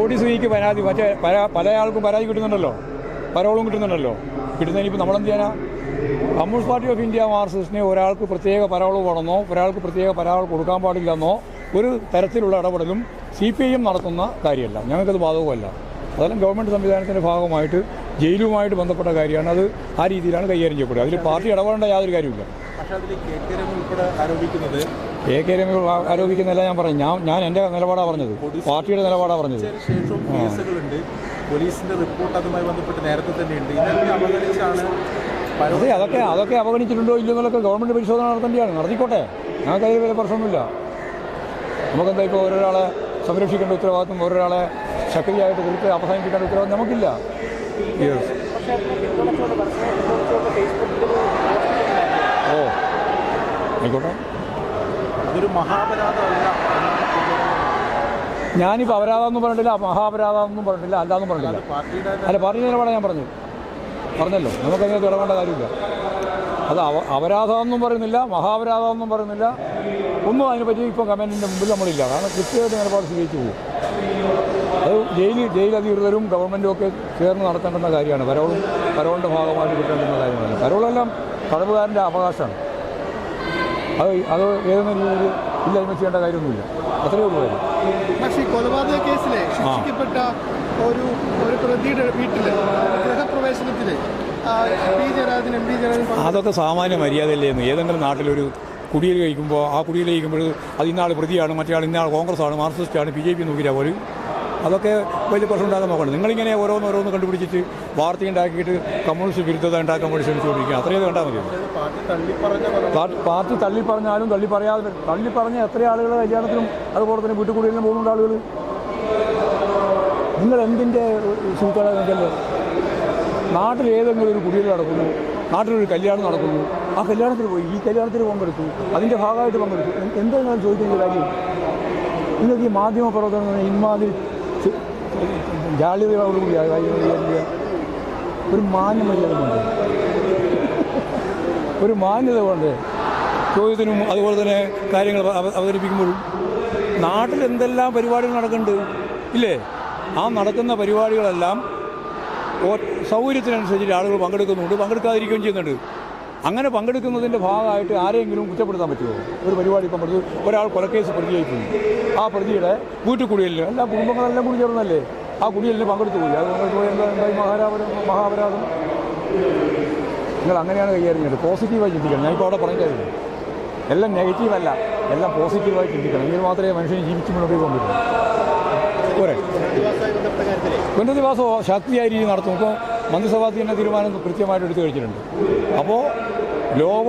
Body സ്ത്രീക്ക് പരാതി മറ്റേ പല പല ആൾക്കും പരാതി കിട്ടുന്നുണ്ടല്ലോ. പരോളും കിട്ടുന്നുണ്ടല്ലോ. കിട്ടുന്നതിന് ഇപ്പോൾ നമ്മളെന്ത് ചെയ്യാനാ? കമ്മ്യൂണിസ്റ്റ് പാർട്ടി ഓഫ് ഇന്ത്യ മാർക്സിസ്റ്റിനെ ഒരാൾക്ക് പ്രത്യേക പരാൾ വേണമെന്നോ ഒരാൾക്ക് പ്രത്യേക പരാൾ കൊടുക്കാൻ പാടില്ലെന്നോ ഒരു തരത്തിലുള്ള ഇടപെടലും സി പി ഐ എം നടത്തുന്ന കാര്യമല്ല. ഞങ്ങൾക്കത് ബാധകമല്ല. അതെല്ലാം ഗവൺമെന്റ് സംവിധാനത്തിന്റെ ഭാഗമായിട്ട് ജയിലുമായിട്ട് ബന്ധപ്പെട്ട കാര്യമാണ്. അത് ആ രീതിയിലാണ് കൈകാര്യം ചെയ്യപ്പെടുക. അതിൽ പാർട്ടി ഇടപെടേണ്ട യാതൊരു കാര്യമില്ല എ കെ രമ ആരോപിക്കുന്നില്ല ഞാൻ പറഞ്ഞു. ഞാൻ ഞാൻ എന്റെ നിലപാടാണ് പറഞ്ഞത്. പാർട്ടിയുടെ നിലപാടാണ് പറഞ്ഞത്. പോലീസിന്റെ റിപ്പോർട്ട് അതുമായി ബന്ധപ്പെട്ട് നേരത്തെ തന്നെ ഉണ്ട് അവഗണിച്ചാണ് അതെ അതൊക്കെ അതൊക്കെ അവഗണിച്ചിട്ടുണ്ടോ ഇല്ലയോ എന്നൊക്കെ ഗവൺമെന്റ് പരിശോധന നടത്തേണ്ടതാണ് നടത്തിക്കോട്ടെ. ഞങ്ങൾക്ക് അതിൽ വലിയ പ്രശ്നമൊന്നുമില്ല. നമുക്കെന്താ ഇപ്പോൾ ഓരോരാളെ സംരക്ഷിക്കേണ്ട ഉത്തരവാദിത്വം ഓരോരാളെ ശക്തിയായിട്ട് കൊടുത്ത് അവസാനിപ്പിക്കേണ്ട ഉത്തരവാദിത്വം നമുക്കില്ല. യെസ് ഓ. ആയിക്കോട്ടെ. അതൊരു മഹാപരാധമല്ല. ഞാനിപ്പോൾ അപരാധമൊന്നും പറഞ്ഞിട്ടില്ല മഹാപരാധമെന്നും പറഞ്ഞിട്ടില്ല അല്ലാന്നും പറഞ്ഞിട്ടില്ല. അല്ല പാർട്ടി നിലപാടാണ് ഞാൻ പറഞ്ഞു പറഞ്ഞല്ലോ. നമുക്കതിനെ തുടങ്ങേണ്ട കാര്യമില്ല. അത് അവ അപരാധമെന്നും പറയുന്നില്ല മഹാപരാധമെന്നും പറയുന്നില്ല. ഒന്നും അതിനെപ്പറ്റി ഇപ്പം കമന്റിന്റെ മുമ്പിൽ നമ്മളില്ല. കാരണം കൃത്യമായിട്ട് നിലപാട് സ്വീകരിച്ചു പോകും. അത് ജയിൽ ജയിൽ അധികൃതരും ഗവൺമെന്റും ഒക്കെ ചേർന്ന് നടത്തേണ്ടുന്ന കാര്യമാണ്. പരോളും പരോളിന്റെ ഭാഗമായിട്ട് കിട്ടേണ്ടുന്ന കാര്യമാണ്. പരോളെല്ലാം തടവുകാരന്റെ അവകാശമാണ്. അത് അത് ഏതെങ്കിലും രീതിയിൽ ഇല്ലായ്മ ചെയ്യേണ്ട കാര്യമൊന്നുമില്ല. അത്രയേ ഉള്ളൂ കാര്യം. പക്ഷേ ഈ കൊലപാതക കേസിലെ ശിക്ഷിക്കപ്പെട്ട ഒരു ഒരു പ്രതിയുടെ വീട്ടിൽ ഗൃഹപ്രവേശനത്തിൽ ആ, P Jayarajan M P Jayarajan പങ്കെടുത്തു. അതൊക്കെ സാമാന്യ മര്യാദയല്ലേ എന്ന്? ഏതെങ്കിലും നാട്ടിലൊരു കുടിയിൽ കഴിക്കുമ്പോൾ ആ കുടിയിൽ കഴിക്കുമ്പോൾ അത് ഇന്നാൾ പ്രതിയാണ് മറ്റേ ആൾ ഇന്നാൾ കോൺഗ്രസ് ആണ് മാർക്സിസ്റ്റാണ് ബി ജെ പി നോക്കിയാൽ പോലും അതൊക്കെ വലിയ പ്രശ്നം ഉണ്ടാക്കാൻ നോക്കണം നിങ്ങളിങ്ങനെ ഓരോന്ന് ഓരോന്ന് കണ്ടുപിടിച്ചിട്ട് വാർത്ത ഉണ്ടാക്കിയിട്ട് കമ്മ്യൂണിസ്റ്റ് വിരുദ്ധത ഉണ്ടാക്കാൻ വേണ്ടി ശ്രമിച്ചുകൊണ്ടിരിക്കുക. അത്രയും കണ്ടാൽ മതി പാർട്ടി തള്ളി പറഞ്ഞാലും തള്ളി പറയാതെ തള്ളി പറഞ്ഞ എത്ര ആളുകൾ കല്യാണത്തിനും അതുപോലെ തന്നെ വീട്ടിൽ കൂടിയിലും പോകുന്നുണ്ട് ആളുകൾ നിങ്ങൾ എന്തിന്റെ സൂക്കളെ നിൽക്കല്ലേ നാട്ടിൽ ഏതെങ്കിലും ഒരു കുടിയിൽ നടക്കുന്നു നാട്ടിലൊരു കല്യാണം നടക്കുന്നു ആ കല്യാണത്തിന് പോയി ഈ കല്യാണത്തിന് പങ്കെടുത്തു അതിന്റെ ഭാഗമായിട്ട് പങ്കെടുത്തു. എ- എന്താ നിങ്ങൾ ചോദിക്കുന്ന കാര്യം? നിങ്ങൾക്ക് ഈ മാധ്യമ പ്രവർത്തനം ഇമാതിരി കാര്യങ്ങൾ ചെയ്യുക ഒരു മാന്യ മര്യാദ വേണ്ടേ? ഒരു മാന്യത കൊണ്ട് ചോദ്യത്തിനും അതുപോലെ തന്നെ കാര്യങ്ങൾ അവ- അവതരിപ്പിക്കുമ്പോഴും. നാട്ടിൽ എന്തെല്ലാം പരിപാടികൾ നടക്കുന്നുണ്ട്? ഇല്ലേ? ആ നടക്കുന്ന പരിപാടികളെല്ലാം സൗകര്യത്തിനനുസരിച്ചിട്ട് സൗകര്യത്തിനനുസരിച്ച് ആളുകൾ പങ്കെടുക്കുന്നുണ്ട് പങ്കെടുക്കാതിരിക്കുകയും ചെയ്യുന്നുണ്ട്. അങ്ങനെ പങ്കെടുക്കുന്നതിന്റെ ഭാഗമായിട്ട് ആരെയെങ്കിലും കുറ്റപ്പെടുത്താൻ പറ്റുമോ? ഒരു പരിപാടി പങ്കെടുത്തു ഒരാൾ കൊലക്കേസ് പ്രതിയായിപ്പോയി ആ പ്രതിയുടെ വീട്ടിൽ കുടിയലിന് എല്ലാ കുടുംബങ്ങളെല്ലാം കൂടി ചേർന്നല്ലേ ആ കുടിയലിന് പങ്കെടുത്തു പോയി അത് പങ്കെടുത്തു പോയി എന്താ എന്തായി മഹാരാപരം മഹാപരാധം? നിങ്ങൾ അങ്ങനെയാണ് കൈകാര്യം ചെയ്യുന്നത് പോസിറ്റീവായി ചിന്തിക്കണം. ഞാൻ ഇപ്പോൾ അവിടെ പറഞ്ഞിട്ടായിരുന്നു എല്ലാം നെഗറ്റീവ് അല്ല. എല്ലാം പോസിറ്റീവായി ചിന്തിക്കണം. എങ്കിൽ മാത്രമേ മനുഷ്യനെ ജീവിച്ചു മുന്നോട്ട് പോകാൻ പറ്റൂ. പോരെ. ദിവാസുമായി ബന്ധപ്പെട്ട കാര്യത്തിലെ പുനരധിവാസം ശക്തിയായ രീതിയിൽ നടത്തും ഇപ്പോൾ മന്ത്രിസഭാ തന്നെ തീരുമാനം കൃത്യമായിട്ട് എടുത്തു കഴിച്ചിട്ടുണ്ട്. അപ്പോൾ ലോകം